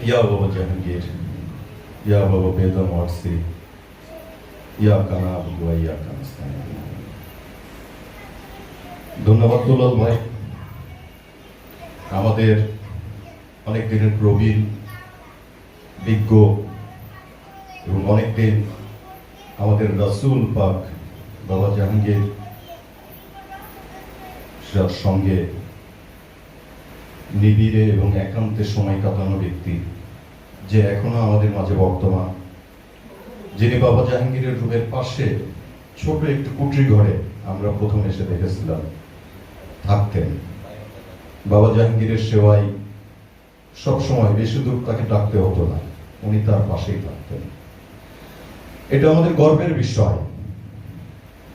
Ya Baba Cahangir, Ya Baba Beda Morsi, Ya Kana Abdua, Ya Kana ধন্যবাদ দুলাল ভাই। আমাদের অনেক দিনের প্রবীণ বিজ্ঞ এবং অনেকদিন আমাদের রাসুল পাক বাবা জাহাঙ্গীর সঙ্গে নিবিড়ে এবং একান্তে সময় কাটানো ব্যক্তি, যে এখনও আমাদের মাঝে বর্তমান। যিনি বাবা জাহাঙ্গীরের রুমের পাশে ছোট একটু কুটরি ঘরে আমরা প্রথম এসে দেখেছিলাম, থাকতেন। বাবা জাহাঙ্গীরের সেবায় সবসময় বেশি দূর তাকে ডাকতে হতো না, উনি তার পাশেই থাকতেন। এটা আমাদের গর্বের বিষয়,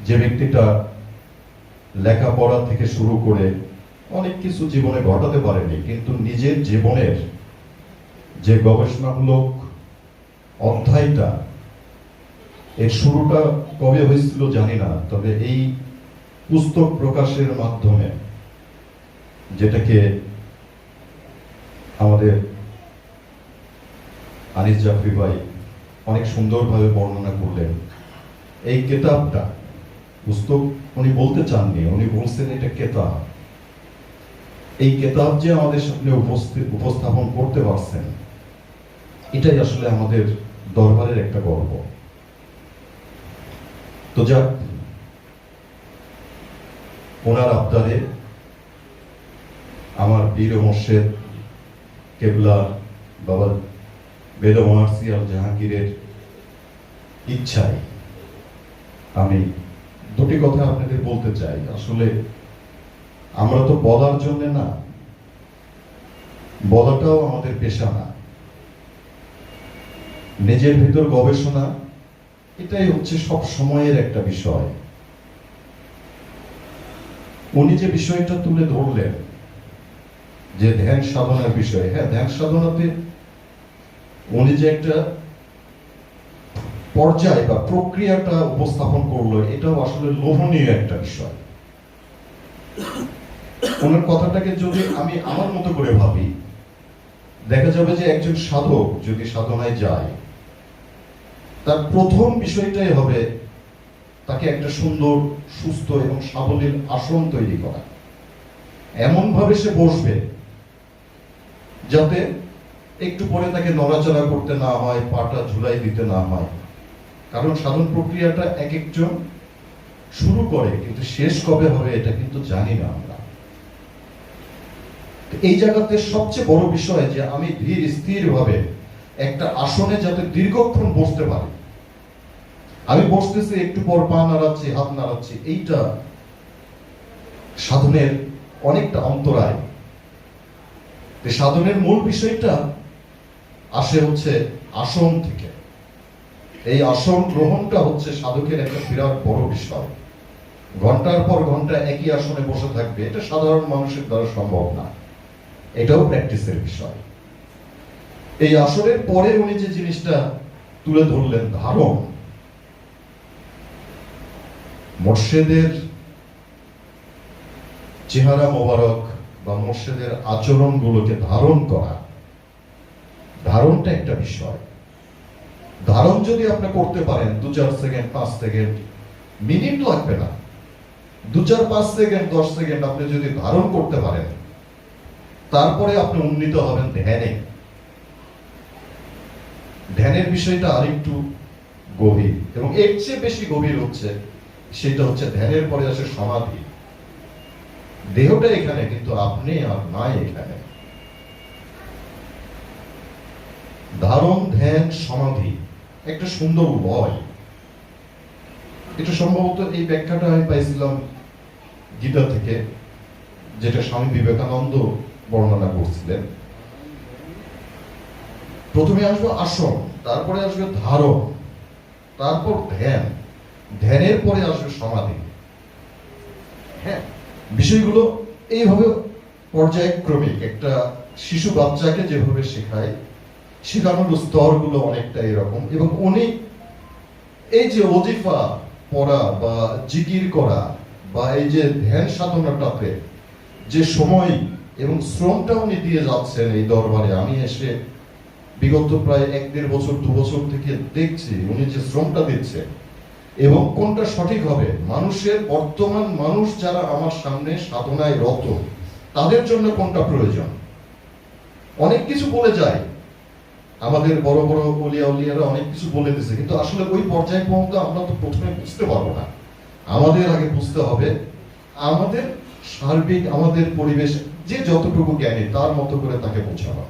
যে ব্যক্তিটা লেখাপড়া থেকে শুরু করে অনেক কিছু জীবনে ঘটাতে পারেনি, কিন্তু নিজের জীবনের যে গবেষণামূলক অধ্যায়টা, এর শুরুটা কবে হয়েছিল জানি না, তবে এই পুস্তক প্রকাশের মাধ্যমে যেটাকে আমাদের আনিস জাফরি ভাই অনেক সুন্দরভাবে বর্ণনা করলেন। এই কেতাবটা, পুস্তক উনি বলতে চাননি, উনি বলছেন এটা কেতাব। এই কেতাব যে আমাদের সামনে উপস্থাপন করতে পারছেন, এটাই আসলে আমাদের দরবারের একটা গর্ব। তো যাক, ওনার আবদারে আমার বীর মোর্শেদ কেবলা বাবা বেদ মহার্সি আল জাহাঙ্গীরের ইচ্ছায় আমি দুটি কথা আপনাদের বলতে চাই। আসলে আমরা তো বলার জন্য না। বলাটাও আমাদের পেশা না। নিজের ভিতর গবেষণা, এটাই হচ্ছে সব সময়ের একটা বিষয়। উনি যে বিষয়টা তুলে ধরলেন, যে ধ্যান সাধনার বিষয় হ্যাঁ ধ্যান সাধনাতে উনি যে একটা পর্যায় বা প্রক্রিয়াটা উপস্থাপন করল, এটাও আসলে লোভনীয় একটা বিষয়। ওনার কথাটাকে যদি আমি আমার মতো করে ভাবি, দেখা যাবে যে একজন সাধক যদি সাধনায় যায়, তার প্রথম বিষয়টাই হবে তাকে একটা সুন্দর, সুস্থ এবং সাবলীল আসন তৈরি করা। এমন ভাবে সে বসবে যাতে একটু পরে তাকে নড়াচড়া করতে না হয়, পাটা ঝুলাই দিতে না হয়। কারণ সাধন প্রক্রিয়াটা এক একজন শুরু করে, কিন্তু শেষ কবে হবে এটা কিন্তু জানি না আমরা। এই জায়গাতে সবচেয়ে বড় বিষয় যে আমি ধীর স্থির ভাবে একটা আসনে যাতে দীর্ঘক্ষণ বসতে পারি। আমি বসতেছি, একটু পর পা নাড়াচ্ছি, হাত নাড়াচ্ছি, এইটা সাধনের অনেকটা অন্তরায়। সাধনের মূল বিষয়টা আসে হচ্ছে আসন থেকে। এই আসন গ্রহণটা হচ্ছে সাধকের একটা বিরাট বড় বিষয়। ঘণ্টার পর ঘণ্টা একই আসনে বসে থাকবে, এটা সাধারণ মানুষের দ্বারা সম্ভব না। এটাও প্র্যাকটিসের বিষয়। এই আসনের পরে উনি যে জিনিসটা তুলে ধরলেন, ধারণ, মোর্শেদের চেহারা মোবারক বা মোর্শেদের আচরণগুলোকে ধারণ করা, ধারণটা একটা বিষয়। ধারণ যদি আপনি করতে পারেন, দু চার সেকেন্ড, পাঁচ সেকেন্ড, মিনিট লাগবে না। দু চার, পাঁচ সেকেন্ড, দশ সেকেন্ড আপনি যদি ধারণ করতে পারেন তারপরে আপনি উন্নীত হবেন ধ্যানে। ধ্যানের বিষয়টা আরেকটু গভীর, এবং এর চেয়ে বেশি গভীর হচ্ছে, সেটা হচ্ছে ধ্যানের পরে আসে সমাধি। দেহটা এখানে, কিন্তু আপনি আর নাই এখানে। ধারণ, ধ্যান, সমাধি, একটা সুন্দর লয় এটা সম্ভবত এই ব্যাখ্যাটা আমি পাইছিলাম গীতা থেকে, যেটা স্বামী বিবেকানন্দ বর্ণনা করছিলেন। প্রথমে আসবে আসন, তারপরে আসবে ধারণ, তারপর ধ্যান, ধ্যানের পরে আসবে সমাধি। হ্যাঁ বিষয়গুলো এইভাবে পর্যায়ক্রমিক, একটা শিশু বাচ্চাকে যেভাবে শেখায়, শেখানোর স্তরগুলো অনেকটা এরকম এবং উনি এই যে অজিফা পড়া বা জিকির করা বা এই যে ধ্যান সাধনাটাতে যে সময় এবং শ্রমটা উনি দিয়ে যাচ্ছেন এই দরবারে। আমি এসে বিগত প্রায় এক দেড় বছর, দু বছর থেকে দেখছি উনি যে শ্রমটা দিচ্ছে এবং কোনটা সঠিক হবে। মানুষের, বর্তমান মানুষ যারা আমার সামনে সাধনায় রত, তাদের জন্য কোনটা প্রয়োজন? অনেক কিছু বলে যায়। আমাদের বড় বড় অলিয়া উলিয়ারা অনেক কিছু বলে দিছে, কিন্তু আসলে ওই পর্যায়ে পর্যন্ত আমরা তো প্রথমে বুঝতে পারব না। আমাদের আগে বুঝতে হবে, আমাদের সার্বিক, আমাদের পরিবেশ যে যতটুকু জ্ঞানী, তার মতো করে তাকে বোঝানো।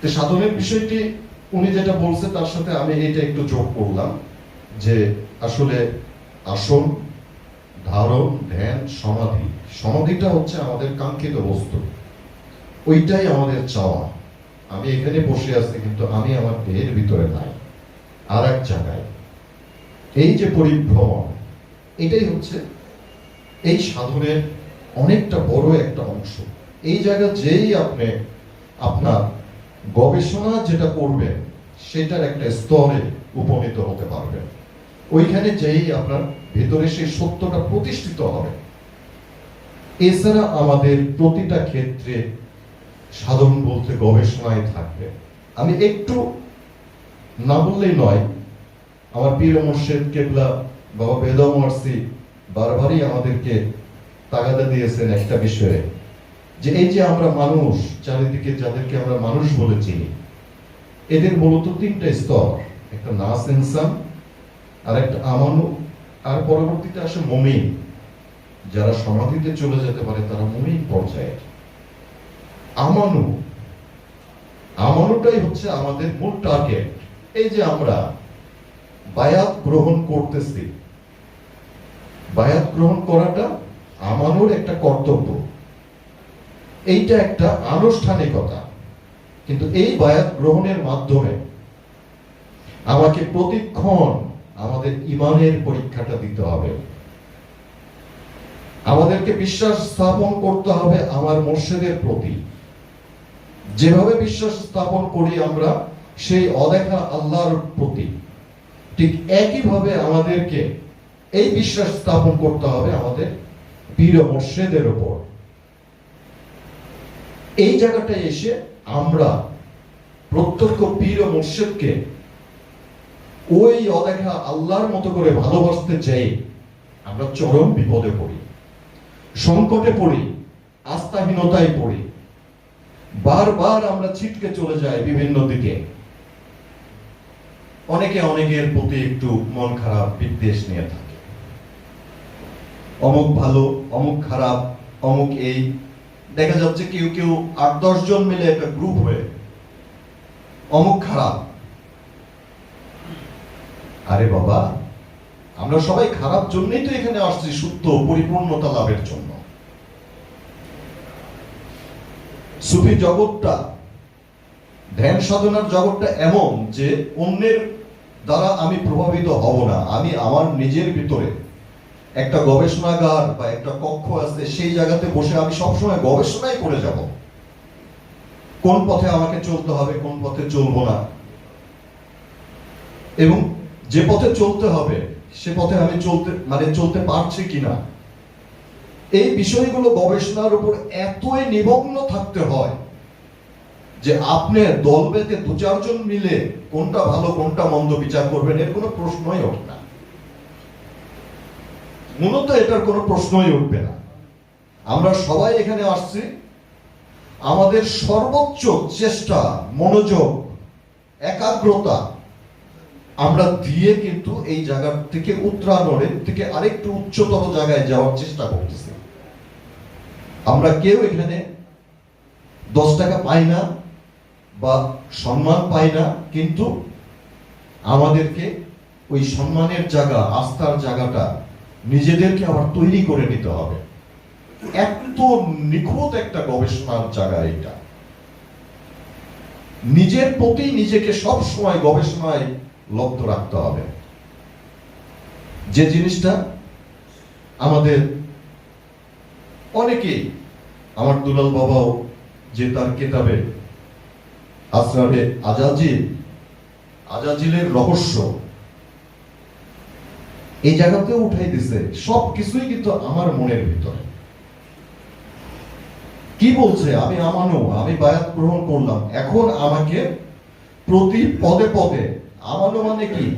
তো সাধনের বিষয়টি উনি যেটা বলছে, তার সাথে আমি এটা একটু যোগ করলাম, যে আসলে আসন, ধারণ, ধ্যান, সমাধি, সমাধিটা হচ্ছে আমাদের কাঙ্ক্ষিত বস্তু। ওইটাই আমাদের চাওয়া। আমি এখানে বসে আছি, কিন্তু আমি আমার দেহের ভিতরে নাই আর এক জায়গায়। এই যে পরিভ্রমণ, এটাই হচ্ছে এই সাধনের অনেকটা বড় একটা অংশ। এই জায়গা যেই আপনি আপনার গবেষণা যেটা করবেন, সেটার একটা স্তরে উপনীত হতে পারবেন। ওইখানে যেই আপনার ভেতরে সেই সত্যটা প্রতিষ্ঠিত হবে। এছাড়া আমাদের প্রতিটা ক্ষেত্রে সাধন বলতে গবেষণায় থাকবে। আমি একটু না বললেই নয়, আমার পীর মুর্শেদ কেবলা, বাবা বেদম ওয়ার্সি, বারবারই আমাদেরকে তাগাদা দিয়েছেন একটা বিষয়ে যে এই যে আমরা মানুষ, চারিদিকে যাদেরকে আমরা মানুষ বলে চিনি, এদের মূলত তিনটা স্তর, একটা নাস ইনসান আর একটা আমানু, আর পরবর্তীতে আসে মমিন। যারা সমাধিতে চলে যেতে পারে, তারা মমিন পর্যায়ের আমানু, আমানুটাই হচ্ছে আমাদের মূল টার্গেট এই যে আমরা বায়াত গ্রহণ করতেছি, বায়াত গ্রহণ করাটা আমানুর একটা কর্তব্য। এইটা একটা আনুষ্ঠানিকতা। কিন্তু এই বায়াত গ্রহণের মাধ্যমে আমাকে প্রতিক্ষণ আমাদের ইমানের পরীক্ষাটা দিতে হবে। আমাদেরকে বিশ্বাস স্থাপন করতে হবে আমার মোর্শেদের প্রতি। যেভাবে বিশ্বাস স্থাপন করি আমরা, সেই অদেখা আল্লাহর প্রতি। ঠিক একইভাবে আমাদেরকে এই বিশ্বাস স্থাপন করতে হবে আমাদের পীর মোর্শেদের উপর এই জায়গাটায় এসে আমরা প্রত্যক্ষ পীর মুর্শিদকে ওই অদেখা আল্লাহর মতো করে ভালোবাসতে চাই, আমরা চরম বিপদে পড়ি, সংকটে পড়ি, আস্থাহীনতায় পড়ি। বারবার আমরা ছিটকে চলে যাই বিভিন্ন দিকে। অনেকে অনেকের প্রতি একটু মন খারাপ, বিদ্বেষ নিয়ে থাকে। অমুক ভালো, অমুক খারাপ, অমুক এই। দেখা যাচ্ছে কেউ কেউ আট, দশ জন মিলে একটা গ্রুপ হয়ে অমুক খারাপ। আরে বাবা, আমরা সবাই খারাপ জন্যই তো এখানে আসছি শুদ্ধ, পরিপূর্ণতা লাভের জন্য। সুফি জগৎটা, ধ্যান সাধনার জগৎটা এমন যে অন্যের দ্বারা আমি প্রভাবিত হব না, আমি আমার নিজের ভিতরে। একটা গবেষণাগার বা একটা কক্ষ আছে, সেই জায়গাতে বসে আমি সবসময় গবেষণাই করে যাব। কোন পথে আমাকে চলতে হবে, কোন পথে চলবো না। এবং যে পথে চলতে হবে, সে পথে আমি চলতে মানে চলতে পারছি কিনা। এই বিষয়গুলো গবেষণার উপর এতই নিমগ্ন থাকতে হয় যে আপনি দল বেঁধে দু চারজন মিলে কোনটা ভালো, কোনটা মন্দ বিচার করবেন, এর কোনো প্রশ্নই ওঠে না। মূলত এটার কোনো প্রশ্নই উঠবে না। আমরা সবাই এখানে আসছি। আমাদের সর্বোচ্চ চেষ্টা, মনোযোগ, একাগ্রতা আমরা দিয়ে কিন্তু এই জায়গা থেকে উত্তরায়ণের থেকে আরেকটু উচ্চতর জায়গায় যাওয়ার চেষ্টা করতেছি। আমরা কেউ এখানে দশ টাকা পাই না বা সম্মান পাই না, কিন্তু আমাদেরকে ওই সম্মানের জায়গা, আস্থার জায়গাটা নিজেদেরকে আবার তৈরি করে নিতে হবে। এত নিখুঁত একটা গবেষণার জায়গা এটা। নিজের প্রতি নিজেকে সব সময় গবেষণায় লব্ধ রাখতে হবে। যে জিনিসটা আমাদের অনেকেই, আমার দুলাল বাবাও যে তার কেতাবে আসরারে আজাজিল, আজাজিলের রহস্য এই জায়গাতেও উঠাই দিছে সব কিছুই কিন্তু আমার মনের ভিতরে। কি বলছে? আমি আমানো, আমি বায়াত গ্রহণ করলাম। এখন আমাকে প্রতি পদে পদে, আমানো মানে কি?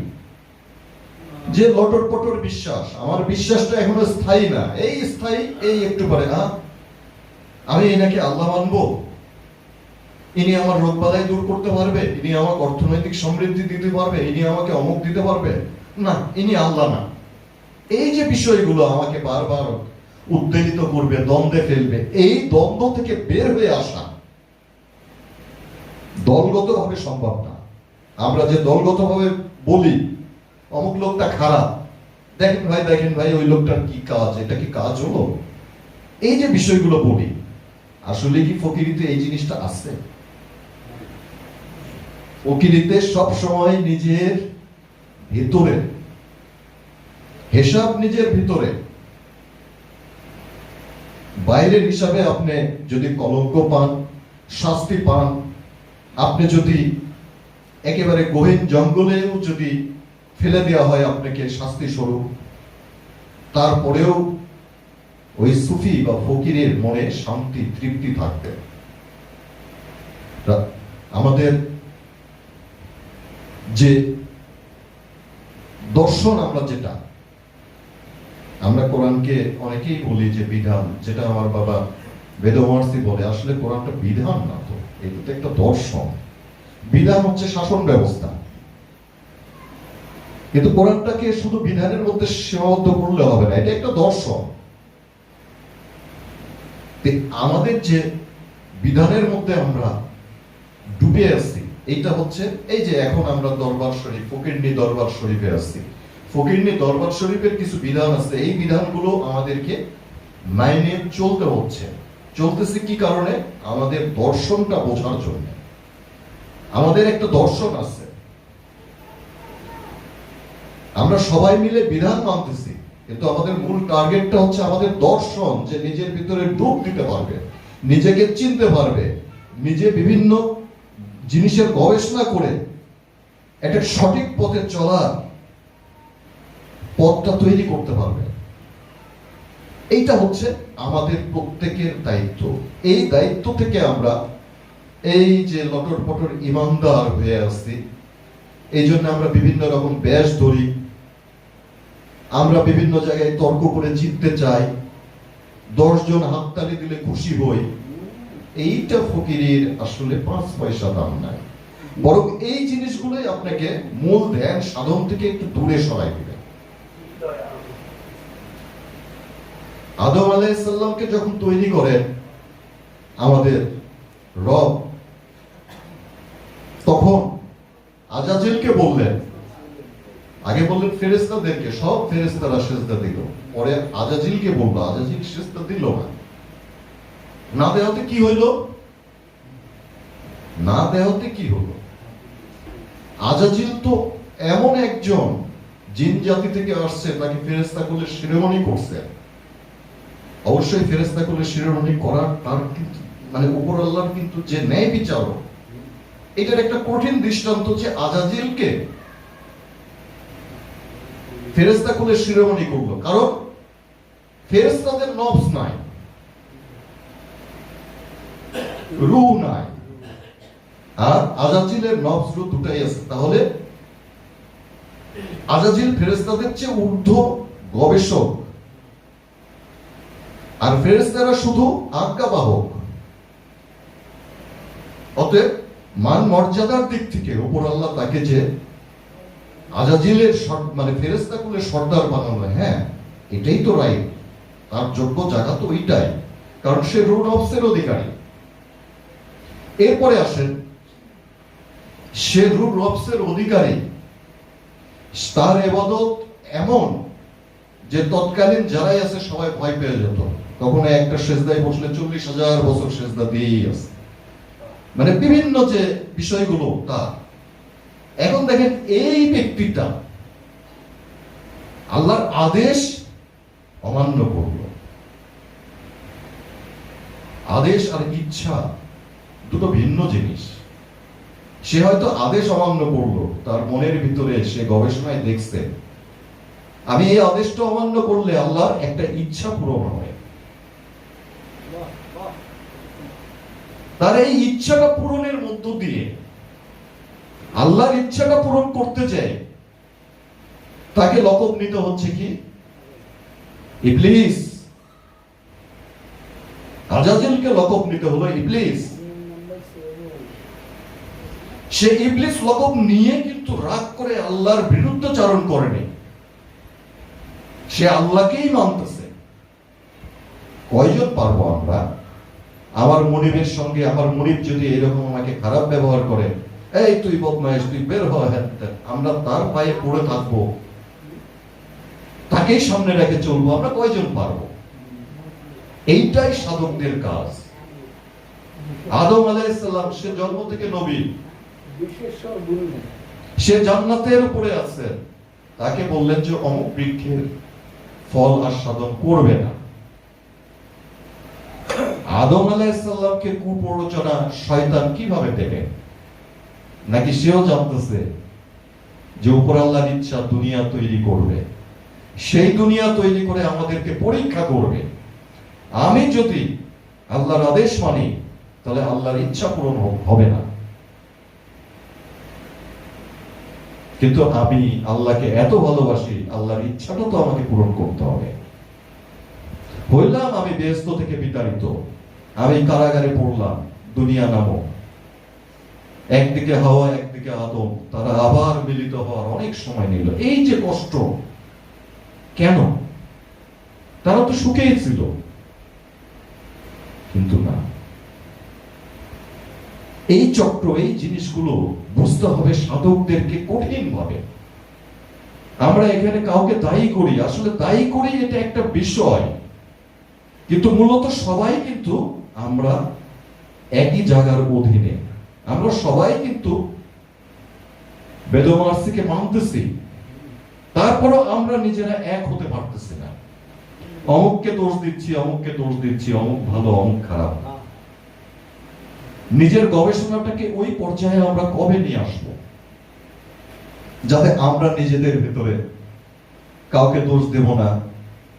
যে লটর পটর বিশ্বাস। আমার বিশ্বাসটা এখনও স্থায়ী না। এই স্থায়ী, এই একটু পরে না আমি এনাকে আল্লাহ মানবো। ইনি আমার রোগ বালাই দূর করতে পারবে, ইনি আমাকে অর্থনৈতিক সমৃদ্ধি দিতে পারবে, ইনি আমাকে অমুক দিতে পারবে। না, ইনি আল্লাহ না। এই যে বিষয়গুলো আমাকে বারবার উদ্বেলিত করবে, দ্বন্দ্বে ফেলবে, এই দ্বন্দ্ব থেকে বের হয়ে আসা দলগতভাবে সম্ভব না। আমরা যে দলগতভাবে বলি, অমুক লোকটা খারাপ। দেখেন ভাই দেখেন ভাই, ওই লোকটার কি কাজ? এটা কি কাজ হলো? এই যে বিষয়গুলো বলি, আসলে কি ফকিরিতে এই জিনিসটা আছে? ফকিরিতে সব সময় নিজের ভিতরে হিসাব নিজের ভিতরে। বাইরের হিসাবে আপনি যদি কলঙ্ক পান, শাস্তি পান, আপনি যদি একেবারে গহীন জঙ্গলেও যদি ফেলে দেওয়া হয় আপনাকে শাস্তি স্বরূপ তারপরেও ওই সুফি বা ফকিরের মনে শান্তি, তৃপ্তি থাকবে। আমাদের যে দর্শন আমরা যেটা আমরা কোরআনকে অনেকেই বলি যে বিধান, যেটা আমার বাবা বেদমার্সি বলে, আসলে কোরআনটা বিধান না তো এটা তো একটা দর্শন। বিধান হচ্ছে শাসন ব্যবস্থা। কিন্তু কোরআনটাকে শুধু বিধানের মধ্যে সীমাবদ্ধ করলে হবে না, এটা একটা দর্শন। আমাদের যে বিধানের মধ্যে আমরা ডুবে আছি, এইটা হচ্ছে, এই যে এখন আমরা দরবার শরীফ ফকিরনি দরবার শরীফে আছি। ফকিরনি দরবার শরীফের কিছু বিধান আছে। এই বিধানগুলো আমাদেরকে মাইনে চলতে হচ্ছে। চলতেছে কি কারণে? আমাদের দর্শনটা বোঝার জন্য। আমাদের একটা দর্শন আছে। আমরা সবাই মিলে বিধান মানতেছি, কিন্তু আমাদের মূল টার্গেটটা হচ্ছে আমাদের দর্শন, যে নিজের ভিতরে ডুব দিতে পারবে, নিজেকে চিনতে পারবে, নিজে বিভিন্ন জিনিসের গবেষণা করে একটা সঠিক পথে চলার পথটা তৈরি করতে পারবে। এইটা হচ্ছে আমাদের প্রত্যেকের দায়িত্ব। এই দায়িত্ব থেকে আমরা এই যে লটর পটর ইমানদার হয়ে আসছি এই জন্য আমরা বিভিন্ন রকম ব্যাস ধরি। আমরা বিভিন্ন জায়গায় তর্ক করে জিততে চাই। দশজন হাততালি দিলে খুশি হই। এইটা ফকিরের আসলে পাঁচ পয়সা দাম নাই। বরং এই জিনিসগুলোই আপনাকে মূল ধ্যান, সাধন থেকে একটু দূরে সরাই দিবে। আদম আলাইসাল্লামকে যখন তৈরি করেন, আমাদের রব তখন আজাজিলকে বললেন, আগে বললেন ফেরেস্তাদেরকে সব ফেরেস্তারা সেজদা দিল। পরে আজাজিলকে বলল, আজাজিল সেজদা দিল না। না দেওয়াতে কি হইল? না দেওয়াতে কি হলো আজাজিল তো এমন একজন, জিন জাতি থেকে আসছে, তাকে ফেরেস্তা করলে শিরোমণি করছে। অবশ্যই ফেরেস্তা করলে শিরোমণি করার তার কিন্তু মানে উপর আল্লাহর কিন্তু যে ন্যায় বিচারক, এটার একটা কঠিন দৃষ্টান্ত যে আজাজিলকে। ফেরেস্তা কুলের শিরোমণি করল। কারণ ফেরেস্তাদের নবস নাই রু নাই। আর আজাজিলের নবস রু দুটাই আছে। তাহলে আজাজিল ফেরেস্তাদের চেয়ে ঊর্ধ্ব গবেষক আর ফেরেস্তারা শুধু আজ্ঞাবাহক। অতএব মান মর্যাদার দিক থেকে উপর আল্লাহ তাকে যে আজাজিলের মানে ফেরেস্তা কুলের সর্দার বানানো হ্যাঁ এটাই তো রাইট তার যোগ্য জায়গা তো ওইটাই, কারণ সে রুট অফসের অধিকারী। এরপরে আসেন, সে রুট অফসের অধিকারী। তার এবাদত এমন যে তৎকালীন যারাই আছে, সবাই ভয় পেয়ে যেত। কখনো একটা সেজদায় বসলে চল্লিশ হাজার বছর সেজদা দিয়েই আছে। মানে বিভিন্ন যে বিষয়গুলো তা। এখন দেখেন, এই ব্যক্তিটা আল্লাহর আদেশ অমান্য করল। আদেশ আর ইচ্ছা দুটো ভিন্ন জিনিস। সে হয়তো আদেশ অমান্য করল, তার মনের ভিতরে সে গবেষণায় দেখছে আমি এই আদেশটা অমান্য করলে আল্লাহর একটা ইচ্ছা পূরণ হয়। তার এই ইচ্ছাটা পূরণের মধ্য দিয়ে আল্লাহর ইচ্ছাটা পূরণ করতে চায়, তাকে লকব নিতে হচ্ছে কি? ইবলিস। আজাজিলকে লকব নিতে হলো ইবলিস। সে ইবলিস লকব নিয়ে কিন্তু রাগ করে আল্লাহর বিরুদ্ধ চারণ করেনি সে আল্লাহকেই মানতেছে। কয়জন পারব আমরা? আমার মনিবের সঙ্গে আমার মনিব যদি এরকম আমাকে খারাপ ব্যবহার করে, এই তুই বদমাইশ, তুই বের হ আমরা তার পায়ে পড়ে থাকব। তাকেই সামনে রেখে চলবো, আমরা কয়জন পারব? এইটাই সাধকদের কাজ। আদম আলাইসাল্লাম সে জন্ম থেকে নবী। সে জান্নাতের উপরে আছে। তাকে বললেন যে, অমুক বৃক্ষের ফল আস্বাদন করবে না। আদম আলাইসাল্লামকে কুপ্ররোচনা শয়তান কীভাবে দেবে? নাকি সেও জানতেছে যে উপর আল্লাহর ইচ্ছা দুনিয়া তৈরি করবে। সেই দুনিয়া তৈরি করে আমাদেরকে পরীক্ষা করবে। আমি যদি আল্লাহর আদেশ মানি, তাহলে আল্লাহর ইচ্ছা পূরণ হবে না। কিন্তু আমি আল্লাহকে এত ভালোবাসি, আল্লাহর ইচ্ছাটা তো আমাকে পূরণ করতে হবে। হইলাম আমি ব্যস্ত থেকে বিতাড়িত। আমি কারাগারে পড়লাম, দুনিয়া নামক। একদিকে হাওয়া, একদিকে আদম তারা আবার মিলিত হওয়ার অনেক সময় নিল। এই যে কষ্ট, কেন? তারা তো সুখেই ছিল। কিন্তু না। এই চক্র, এই জিনিসগুলো বুঝতে হবে সাধকদেরকে কঠিন ভাবে আমরা এখানে কাউকে দায়ী করি, আসলে দায়ী করি এটা একটা বিষয়। কিন্তু মূলত সবাই কিন্তু আমরা একই জায়গার অধীনে। আমরা সবাই কিন্তু বেদমার্সিকে মানতেছি। তারপরও আমরা নিজেরা এক হতে পারতেছি না। অমুককে দোষ দিচ্ছি, অমুককে দোষ দিচ্ছি, অমুক ভালো, অমুক খারাপ। নিজের গবেষণাটাকে ওই পর্যায়ে আমরা কবে নিয়ে আসব? যাতে আমরা নিজেদের ভেতরে কাউকে দোষ দেব না,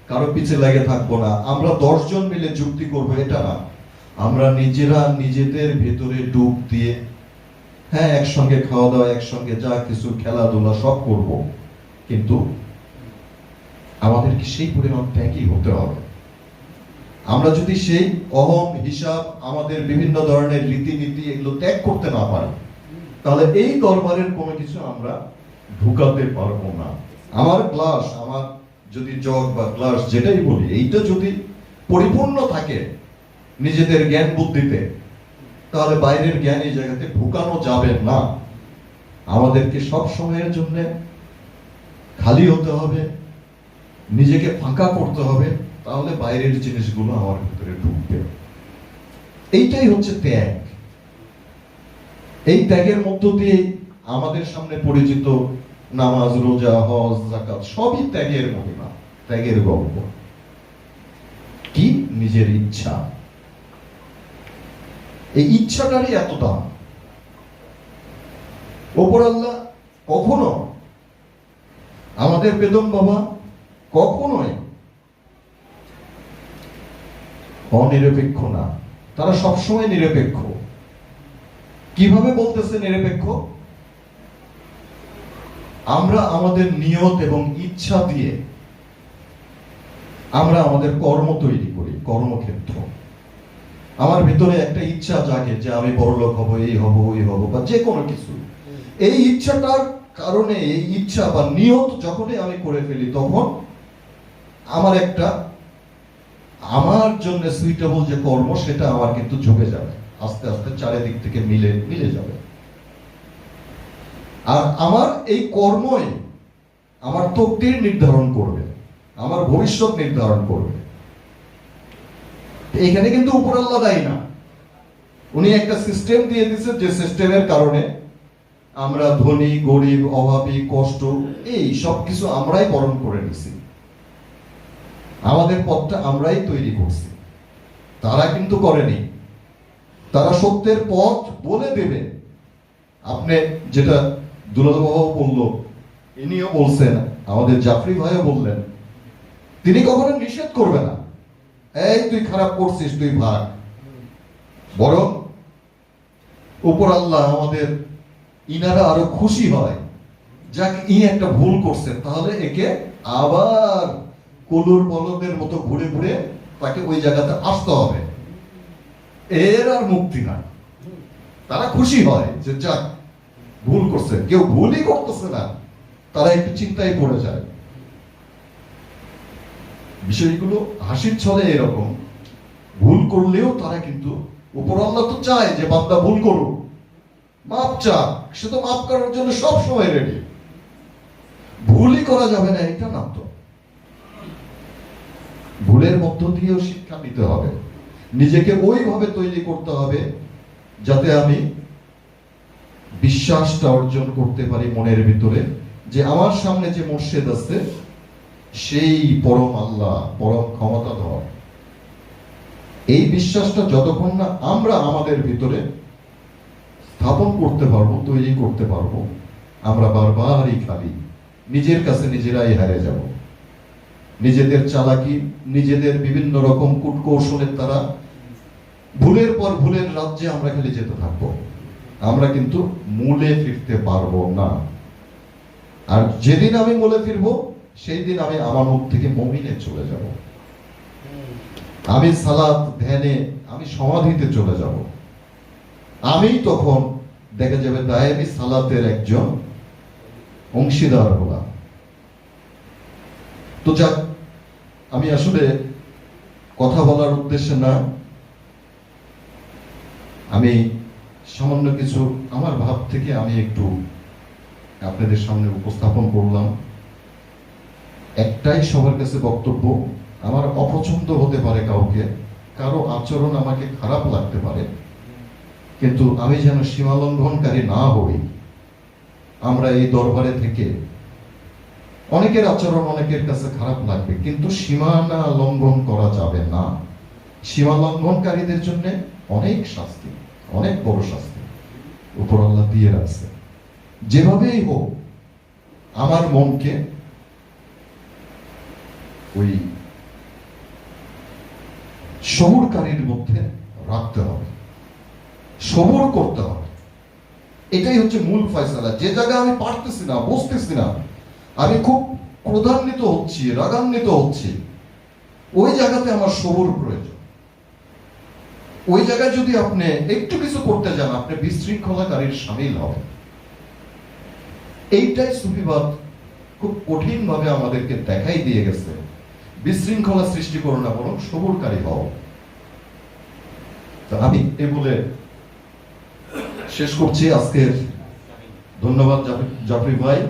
কারও পিছে লেগে থাকব না। আমরা দশজন মিলে যুক্তি করব, এটা না। আমরা নিজেরা নিজেদের ভেতরে ডুব দিয়ে হ্যাঁ একসঙ্গে খাওয়া দাওয়া, একসঙ্গে যা কিছু খেলাধুলা সব করব। কিন্তু আমাদেরকে সেই পরিমাণ ত্যাগই হতে হবে? আমরা যদি সেই অহম হিসাব, আমাদের বিভিন্ন ধরনের রীতিনীতি এগুলো ত্যাগ করতে না পারি, তাহলে এই দরবারের কোনো কিছু আমরা ঢুকাতে পারব না। আমার গ্লাস আমার যদি জগ বা গ্লাস যেটাই বলি, এইটা যদি পরিপূর্ণ থাকে নিজেদের জ্ঞান বুদ্ধিতে, তাহলে বাইরের জ্ঞান এই জায়গাতে ঢুকানো যাবে না। আমাদেরকে সব সময়ের জন্য খালি হতে হবে, নিজেকে ফাঁকা করতে হবে তাহলে বাইরের জিনিসগুলো আমার ভিতরে ঢুকবে। এইটাই হচ্ছে ত্যাগ। এই ত্যাগের মধ্য দিয়ে আমাদের সামনে পরিচিত নামাজ, রোজা, হজ জাকাত সবই ত্যাগের মহিমা, ত্যাগের গল্প। কি? নিজের ইচ্ছা। এই ইচ্ছাটারই এত দাম। ওপর আল্লাহ কখনো আমাদের বেদম বাবা কখনোই অনিরপেক্ষ না। তারা সবসময় নিরপেক্ষ। কীভাবে বলতেছে নিরপেক্ষ? আমরা আমাদের নিয়ত এবং ইচ্ছা দিয়ে আমরা আমাদের কর্ম তৈরি করি, কর্মক্ষেত্র। আমার ভিতরে একটা ইচ্ছা জাগে যে আমি বড়লোক হব, এই হব, ওই হব, বা যে কোনো কিছু। এই ইচ্ছাটার কারণে, এই ইচ্ছা বা নিয়ত যখনই আমি করে ফেলি, তখন আমার একটা আমার জন্য সুইটেবল যে কর্ম, সেটা আমার কিন্তু ঝুঁকে যাবে। আস্তে আস্তে চারিদিক থেকে মিলে মিলে যাবে। আর আমার এই কর্মই আমার তকদির নির্ধারণ করবে, আমার ভবিষ্যৎ নির্ধারণ করবে। এখানে কিন্তু উপর আল্লাহ দায়ী না। উনি একটা সিস্টেম দিয়ে দিচ্ছে যে সিস্টেমের কারণে আমরা ধনী, গরিব, অভাবী, কষ্ট, এই সব কিছু আমরাই বরণ করে নিছি। আমাদের পথটা আমরাই তৈরি করছি। তারা কিন্তু করেনি। তারা সত্যের পথ বলে দেবে। আপনি যেটা দুলাদবাবু বলল, ইনিও বলছেন, আমাদের জাফরি ভাইও বললেন, তিনি কখনো নিষেধ করবে না। এই তুই খারাপ করছিস, তুই ভাগ। বরং উপর আল্লাহ আমাদের ইনারা আরও খুশি হয়। যাক ই একটা ভুল করছে তাহলে একে আবার কলুর বলদের মতো ঘুরে ঘুরে তাকে ওই জায়গাতে আসতে হবে। এর আর মুক্তি না তারা খুশি হয় যে, যাক, ভুল করছে। কেউ ভুলই করতেছে না। তারা একটু চিন্তায় পড়ে যায়। বিষয়গুলো হাসির ছলে এরকম। ভুল করলেও তারা কিন্তু উপর আল্লাহ তো চায় যে, বান্দা ভুল করুক। মাপ চাক। সে তো মাপ করার জন্য সব সময় রেডি ভুলই করা যাবে না এটা না তো। ভুলের মধ্য দিয়েও শিক্ষা নিতে হবে। নিজেকে ওইভাবে তৈরি করতে হবে যাতে আমি বিশ্বাসটা অর্জন করতে পারি মনের ভিতরে যে আমার সামনে যে মোর্শেদ আছে, সেই পরম আল্লাহ, পরম ক্ষমতাধর। এই বিশ্বাসটা যতক্ষণ না আমরা আমাদের ভিতরে স্থাপন করতে পারব, তৈরি করতে পারব, আমরা বারবারই খালি। নিজের কাছে নিজেরাই হারে যাব। নিজেদের চালাকি, নিজেদের বিভিন্ন রকম কূটকৌশলের দ্বারা ভুলের পর ভুলের রাজ্যে আমরা খালি যেতে থাকব। আমরা কিন্তু মূলে ফিরতে পারব না। আর যেদিন আমি মূলে ফিরবো, সেই দিন আমি আমার মুখ থেকে মমিনে চলে যাব। আমি সালাত, ধ্যানে, আমি সমাধিতে চলে যাব। আমি তখন দেখা যাবে দায়েমি সালাতের একজন অংশীদার হলাম। তো যাক আমি আসলে কথা বলার উদ্দেশ্যে না, আমি সামান্য কিছু আমার ভাব থেকে আমি একটু আপনাদের সামনে উপস্থাপন করলাম। একটাই সবার কাছে বক্তব্য, আমার অপছন্দ হতে পারে কাউকে, কারও আচরণ আমাকে খারাপ লাগতে পারে, কিন্তু আমি যেন সীমা লঙ্ঘনকারী না হই। আমরা এই দরবারে থেকে অনেকের আচরণ অনেকের কাছে খারাপ লাগবে, কিন্তু সীমানা লঙ্ঘন করা যাবে না। সীমা লঙ্ঘনকারীদের জন্য অনেক শাস্তি, অনেক বড় শাস্তি উপর আল্লাহ দিয়ে রাখছে। যেভাবেই হোক, আমার মনকে ওই সবুরকারীর মধ্যে রাখতে হবে, সবুর করতে হবে। এটাই হচ্ছে মূল ফয়সালা। যে জায়গায় আমি পারতেছি না বুঝতেছি না আমি খুব ক্রোধান্বিত হচ্ছি, রাগান্বিত হচ্ছি। ওই জায়গাতে আমার সবুর প্রয়োজন। ওই জায়গায় যদি আপনি একটু কিছু করতে যান, আপনি বিশৃঙ্খলাকারীর সামিল হবেন। এইটাই সুফিবাদ খুব কঠিন ভাবে আমাদেরকে দেখাই দিয়ে গেছে। বিশৃঙ্খলা সৃষ্টি করো না, বরং সবুরকারী হও। আমি এ বলে শেষ করছি আজকের। ধন্যবাদ জাফরি ভাই।